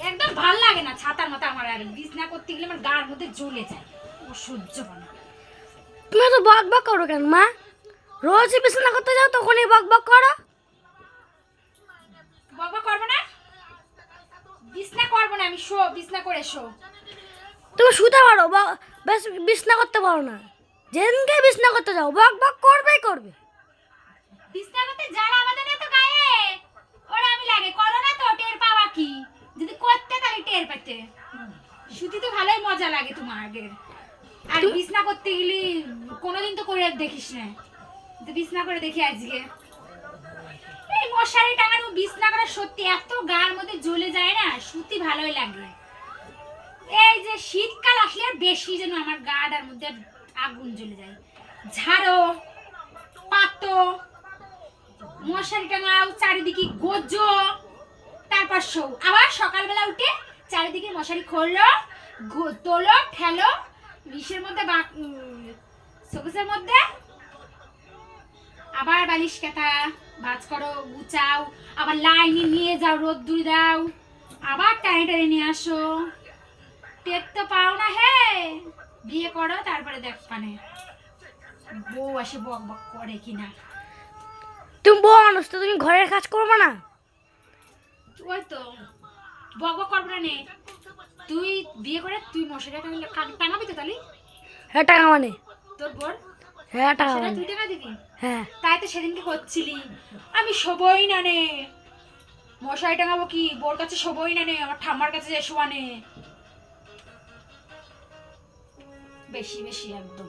একদম ভালো লাগে না ছাতার মতো আমার আর বিছনা করতে গেলে আমার গার মধ্যে জ্বলে যায় ও সহ্য হয় না তুমি তো বক বক করো কেন মা? রোজই বিছানা করতে যাও তখনই বক বক করো। বাবা করব না? বিছনা করব না আমি শো বিছনা করে শো। তুমি শুতে পারো বেশ বিছনা করতে পারো না। যেদিনকে বিছনা করতে যাও বক বক করবেই করবে। বিছনা করতে জ্বালা আমাদের তো গায়ে ওরা আমি লাগে করো না তো টের পাওয়া কি? যদি করতে তাহলে টের পেতে। তো ভালোই মজা লাগে তোমার আগের। আর বিছনা করতে গেলে কোনোদিন তো করে দেখিস না। তো বিছনা করে দেখি আজকে। এই মশারি টাঙানো বিছনা করা সত্যি এত গার মধ্যে জ্বলে যায় না সত্যি ভালোই লাগে। এই যে শীতকাল আসলে আর বেশি যেন আমার গাটার মধ্যে আগুন জ্বলে যায়। ঝাড়ো পাতো মশারি টাঙাও চারিদিকে গোজো। তারপর শো। আবার সকালবেলা উঠে চারিদিকে মশারি খুললো তোলো ঠেলো বিষের মধ্যে সবুজের মধ্যে। আবার বালিশ কাটা, ভাজ করো গুচাও আবার লাইনে নিয়ে যাও রোদ দূরে দাও, আবার টাইনে টাইনে নিয়ে আসো। টের তো পাও না, হে। বিয়ে করো, তারপরে দেখ পানে বউ আসে বক বক করে কিনা। তুমি বউ মানুষ, তো তুমি ঘরের কাজ করবে না? ওই তো বক বক করব না তুই বিয়ে করে তুই মশারি টাঙাবি তো তাহলে? হ্যাঁ টাকা মানে। তোর বোন? হ্যাঁ টাকা মানে। তুই টাকা দিবি? হ্যাঁ। তাই তো সেদিনকে করছিলি। আমি শোবই না নে। মশারি টাঙাবো কি? বোর কাছে শোবই না নে আমার ঠাম্মার কাছে যে শোয়া নে বেশি বেশি একদম।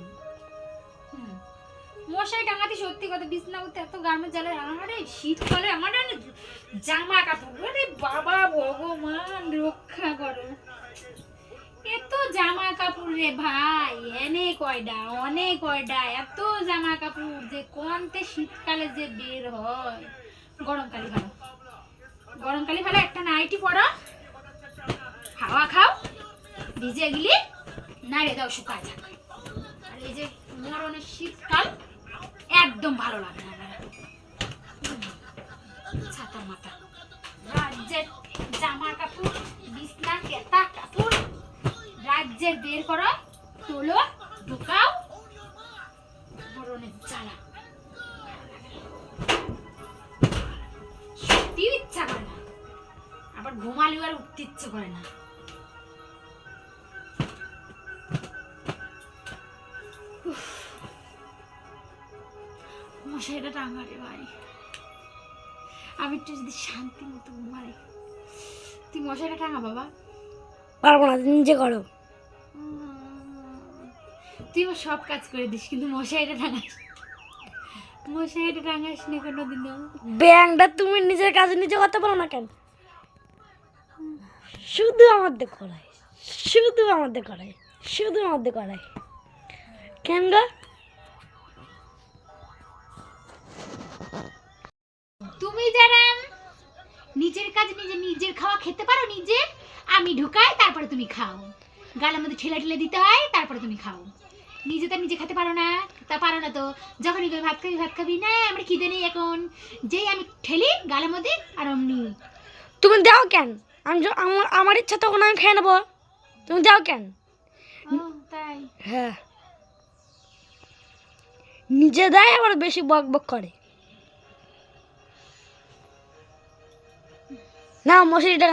মশারি টাঙাতে সত্যি কথা বিছনা করতে এত গার্মেন্ট জ্বালে আরে শীতকালে আমার জামা কাপড় আরে বাবা, ভগবান, রক্ষা করো। এত জামা কাপড় রে ভাই, এনে কয়ডা অনেক কয়ডা, এত জামা কাপড় যে কোনতে শীতকালে যে বের হয়। গরমকালে ভালো। গরমকালে ভালো, একটা নাইটি পরো, হাওয়া খাও, ভিজে গেলি নাড়িয়ে দাও, শুকায় যাক। আর এই যে মরণের শীতকাল একদম ভালো লাগে না। ছাতা মাথা। রাজ্যের জামা কাপড় বিছনা, কেতা, কাপড়। রাজ্যের বের করো, তোলো, ঢুকাও। মরণের জ্বালা। সত্যি ইচ্ছা করে না। আবার ঘুমালেও আর উঠতে ইচ্ছে করে না। উফ। মশাইটা টাঙারে ভাই। আমি একটু যদি শান্তি মতো ঘুমাই। তুই মশাইটা টাঙা বাবা। পারব না নিজে করো। তুই আমার সব কাজ করে দিস কিন্তু মশাইটা টাঙাস মশাইটা টাঙাস নি কোনোদিনও। ব্যাংকটা তুমি নিজের কাজে নিজে করতে পারো না কেন? শুধু আমাদের করাই শুধু আমাদের করাই শুধু আমাদের করাই কেন গো? কাজ নিজে নিজের খাওয়া খেতে পারো নিজে আমি ঢুকাই তারপরে তুমি খাও। গালের মধ্যে ঠেলে ঠেলে দিতে হয় তারপরে তুমি খাও। নিজে তো নিজে খেতে পারো না তা পারো না তো। যখনই কই ভাত খাবি ভাত খাবি না আমরা খিদে নেই এখন। যেই আমি ঠেলি গালের মধ্যে আর অমনি। তুমি দাও কেন? আমি আমার আমার ইচ্ছা তখন আমি খেয়ে নেব। তুমি দাও কেন? তাই। হ্যাঁ। নিজে দেয় আবার বেশি বক বক করে। না মশারিটা